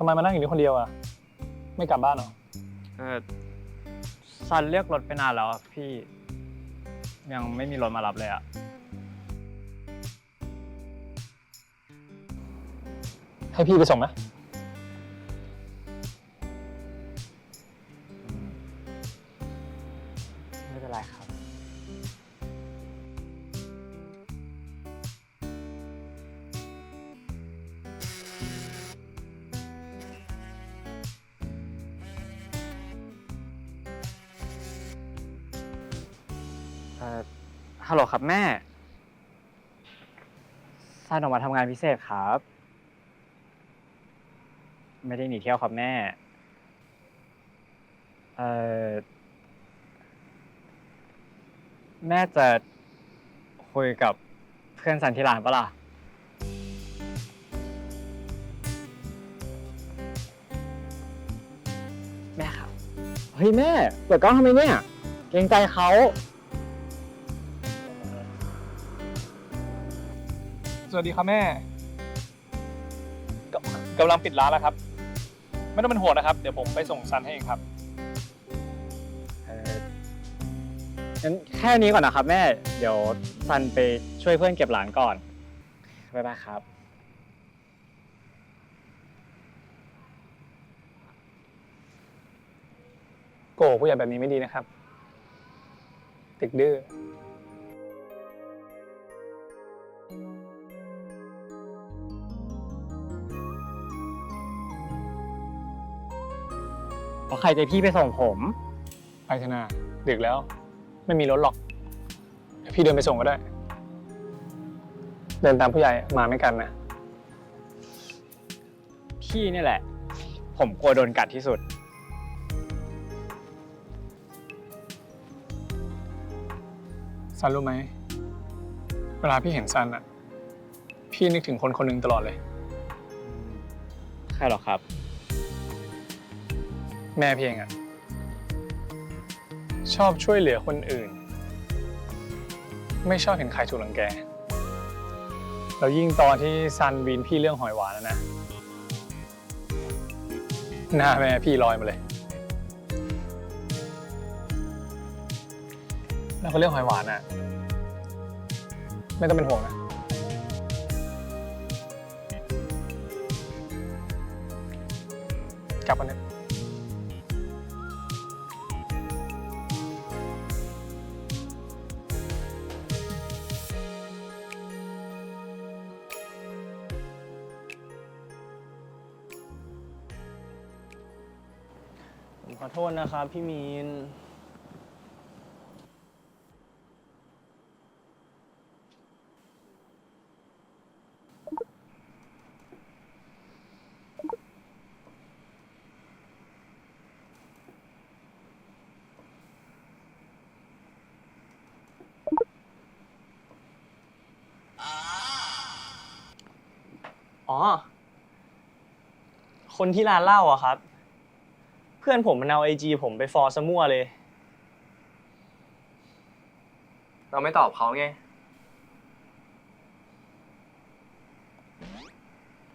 ทำไมมานั่งอยู่นี่คนเดียวอะ ไม่กลับบ้านเหรอ เออซันเรียกรถไปนานแล้วอะพี่ ยังไม่มีรถมารับเลยอะให้พี่ไปส่งไห อ่อฮัลโหลครับแม่ซันออกมาทำงานพิเศษครับ ไม่ได้หนีเที่ยวครับแม่ เอ่อ แม่จะคุยกับเพื่อนสันที่ร้านปะล่ะ แม่ครับ เฮ้ยแม่ เปิดกล้องทำไมเนี่ย เกรงใจเขา วัสดีครับแม่กกำลังปิดร้านแล้วครับ ไม่ต้องเป็นห่วงนะครับ เดี๋ยวผมไปส่งซันให้เองครับ เอองั้นแค่นี้ก่อนนะครับ แม่ เดี๋ยวซันไปช่วยเพื่อนเก็บหลานก่อนบ๊ายบายครับ โกหกผู้ใหญ่แบบนี้ไม่ดีนะครับ ติดดื้อ ใครใจะพี่ไปส่งผม ไปเถอะนาดึกแล้ว ไม่มีรถหรอกเดี๋ยวพี่เดินไปส่งก็ได้ เดินตามผู้ใหญ่มาไม่กันนะ พี่นี่แหละ ผมกลัวโดนกัดที่สุด ซันรู้ไหม เวลาพี่เห็นซันอะพี่นึกถึงคนคนหนึ่งตลอดเลย ใครหรอครับ แม่พี่เองอะชอบช่วยเหลือคนอื่น ไม่ชอบเห็นใครถูกรังแกแล้วยิ่งตอนที่ซันวีนพี่เรื่องหอยหวานแล้วนะ หน้าแม่พี่ลอยมาเลย แล้วก็เรื่องหอยหวานอะไม่ต้องเป็นห่วงนะกลับกันเถอะ ขอโทษนะครับ พี่มีน อ๋อ คนที่ร้านเหล้าอะครับ พื่อนผมมันเอาไอจีผมไปฟอร์ซะมั่วเลย เราไม่ตอบเขาไง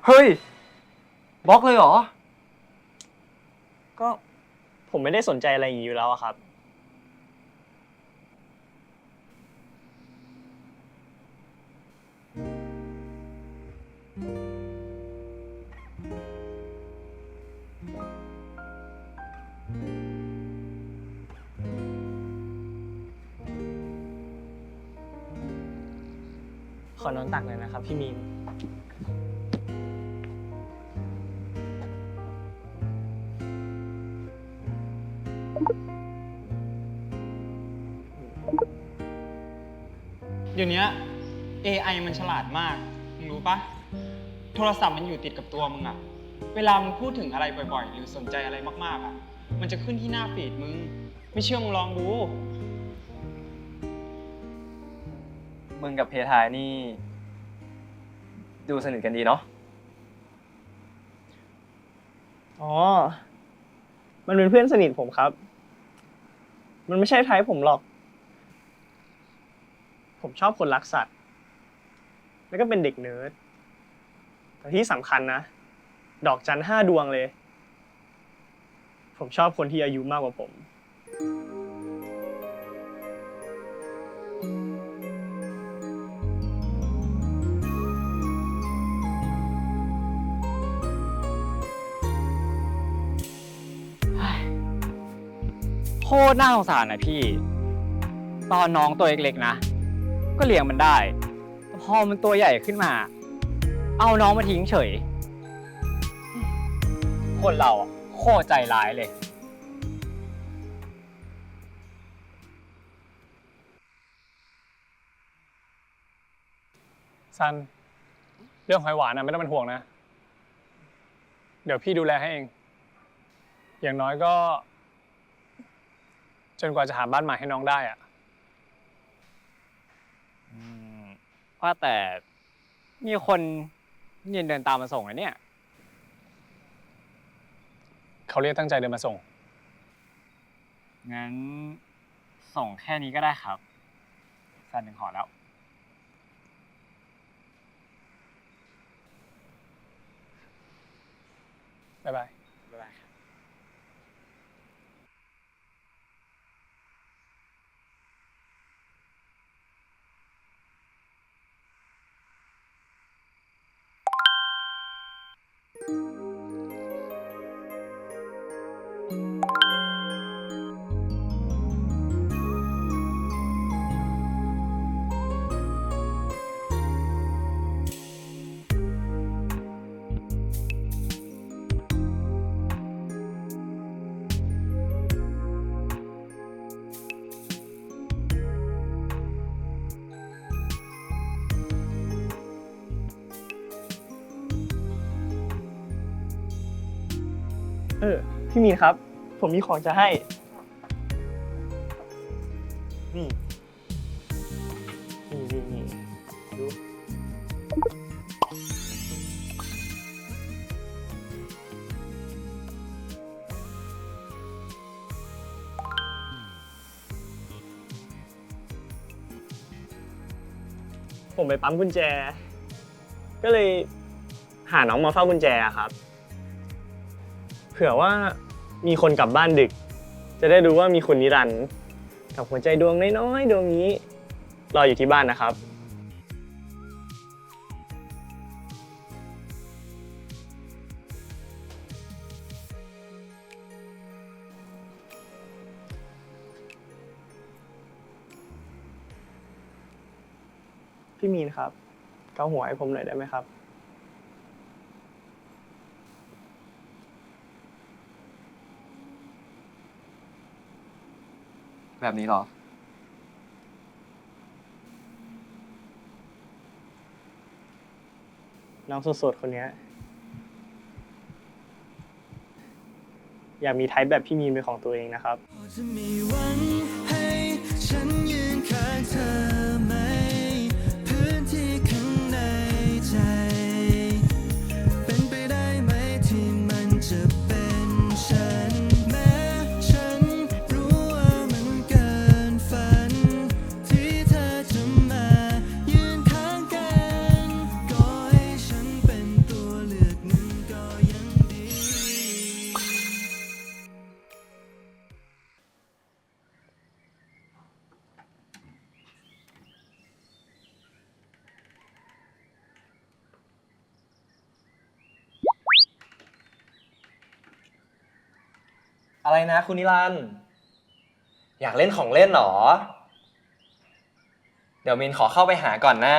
เฮ้ย บล็อกเลยเหรอ ก็ผมไม่ได้สนใจอะไรอย่างนี้อยู่แล้วอะครับ นตักหน่อยนะครับพี่มีน เดี๋ยวนี้ AI มันฉลาดมาก มึงรู้ปะ โทรศัพท์มันอยู่ติดกับตัวมึงอะเวลามึงพูดถึงอะไรบ่อยๆ หรือสนใจอะไรมากๆอะมันจะขึ้นที่หน้าฟีดมึง ไม่เชื่อมึงลองดู มึงกับเพทายนี่ ดูสนิทกันดีเนาะ อ๋อ มันเป็นเพื่อนสนิทผมครับ มันไม่ใช่ไทป์ผมหรอก ผมชอบคนรักสัตว์ แล้วก็เป็นเด็กเนิร์ด แต่ที่สำคัญนะ ดอกจันห้าดวงเลย ผมชอบคนที่อายุมากกว่าผม ตรน่าสงสารนะพี่ ตอนน้องตัวเล็กๆนะ ก็เลี้ยงมันได้ พอมันตัวใหญ่ขึ้นมา เอาน้องมาทิ้งเฉย คนเราอะโคตรใจร้ายเลย ซัน เรื่องหอยหวานนะไม่ต้องเป็นห่วงนะ เดี๋ยวพี่ดูแลให้เอง อย่างน้อยก็ จนกว่าจะหาบ้านใหม่ให้น้องได้อะอืมว่าแต่มีคนยืนเดินตามมาส่งนะเนี่ย เขาเรียกตั้งใจเดินมาส่ง งั้นส่งแค่นี้ก็ได้ครับสั้นหนึ่งขอแล้ว บ๊ายบายบ๊ายบาย พี่มีนครับ ผมมีของจะให้ นี่ นี่นี่นี่ดูผมไปปั๊มกุญแจ ก็เลยหาน้องมาเฝ้ากุญแจอะครับ เผื่อว่า มีคนกลับบ้านดึก จะได้รู้ว่ามีคุณนิรันดร์กับหัวใจดวงน้อยๆดวงนี้ รออยู่ที่บ้านนะครับพี่มีนครับ เกาหัวให้ผมหน่อยได้ไหมครับ แบบนี้หรอ น้องสดๆคนเนี้ย อยากมีไทป์แบบพี่มีนเป็นของตัวเองนะครับจะมีหวังให้ฉันยืนข้างเธอ อะไรนะคุณนิรันดร์อยากเล่นของเล่นเหรอ เดี๋ยวมินขอเข้าไปหาก่อนนะ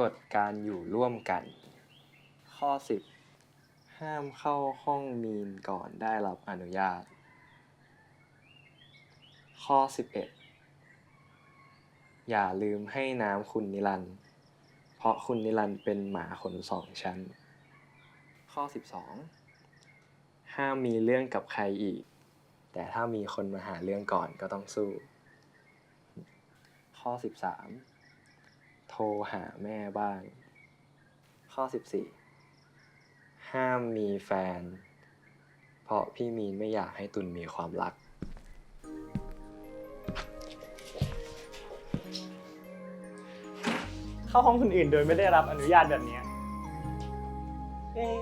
กฎการอยู่ร่วมกัน ข้อ 10 ห้ามเข้าห้องมีนก่อนได้รับอนุญาต ข้อ 11 อย่าลืมให้น้ำคุณนิรันด์เพราะคุณนิรันด์เป็นหมาขนสองชั้น ข้อ 12 ห้ามมีเรื่องกับใครอีก แต่ถ้ามีคนมาหาเรื่องก่อนก็ต้องสู้ ข้อ 13 โทรหาแม่บ้าง ข้อ 14 ห้ามมีแฟน เพราะพี่มีนไม่อยากให้ตุนมีความรัก เข้าห้องคนอื่นโดยไม่ได้รับอนุญาตแบบเนี้ยเอ๊ะ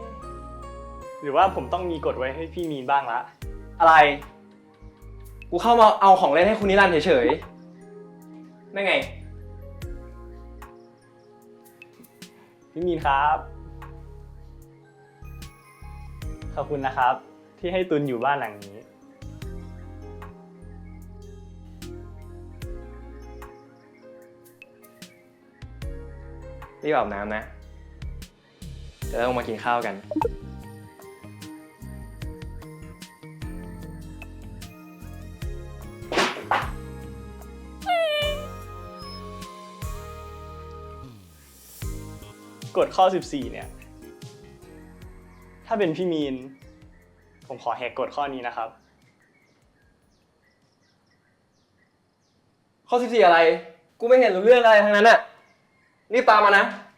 หรือว่าผมต้องมีกฎไว้ให้พี่มีนบ้างละ อะไร กูเข้ามาเอาของเล่นให้คุณนิรันดร์เฉยๆนั่นไง พี่มีนครับ ขอบคุณนะครับ ที่ให้ตุนอยู่บ้านหลังนี้ รีบอาบน้ำนะเดี๋ยวมากินข้าวกัน ฎข้อ 14 เนี่ย ถ้าเป็นพี่มีน ผมขอแหกกฎข้อนี้นะครับ ข้อสิบสี่อะไร กูไม่เห็นรู้เรื่องอะไรทั้งนั้นอะรีบตามมานะจะ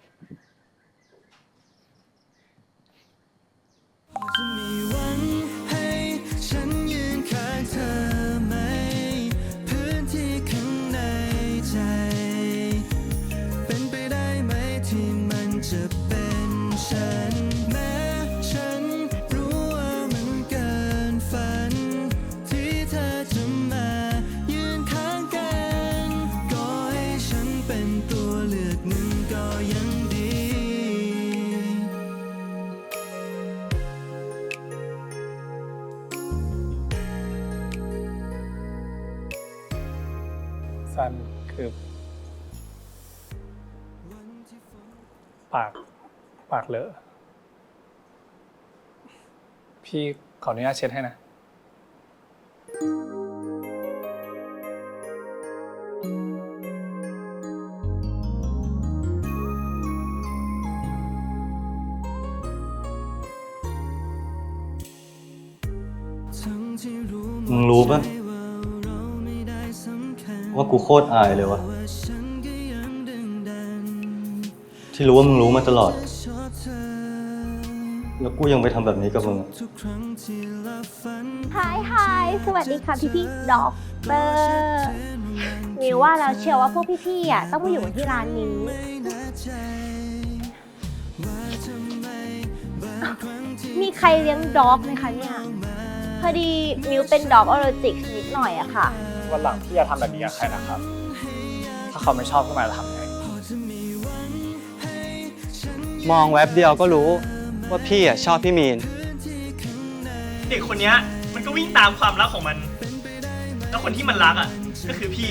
ากเลอะพี่ขออนุญาตเช็ดให้นะมึงรู้ปะว่ากูโคตรอายเลยวะ ที่รู้ว่ามึงรู้มาตลอด แล้วกูยังไปทำแบบนี้กับมึงอะฮายฮายสวัสดีค่ะพี่พี่ด็อกเตอร์มิวว่าแล้วเชียวว่าพวกพี่ๆอะต้องมาอยู่ที่ร้านนี้มีใครเลี้ยงด็อกไหมคะเนี่ยพอดีมิวเป็นด็อกออโรจิกนิดหน่อยอะค่ะ วันหลังพี่จะทำแบบนี้กับใครนะครับ ถ้าเขาไม่ชอบขึ้นมาจะทำไง มองแว็บเดียวก็รู้ว่าพี่อะชอบพี่มีน เด็กคนเนี้ยมันก็วิ่งตามความรักของมัน แล้วคนที่มันรักอะ ก็คือพี่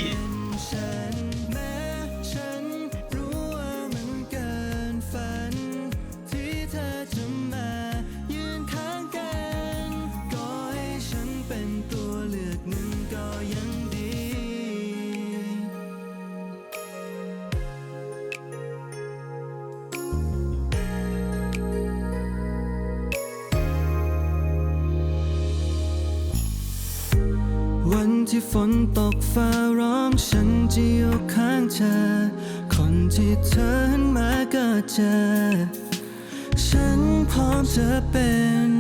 ที่ฝนตกฟ้าร้องฉันจะอยู่ข้างเธอ คนที่เธอหันมาก็เจอ ฉันพร้อมจะเป็น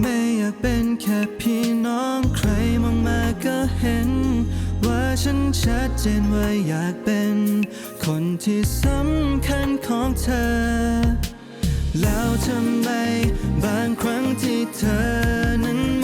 ไม่อยากเป็นแค่พี่น้องใครมองมาก็เห็น ว่าฉันชัดเจนว่าอยากเป็น คนที่สำคัญของเธอ แล้วทำไมบางครั้งที่เธอนั้น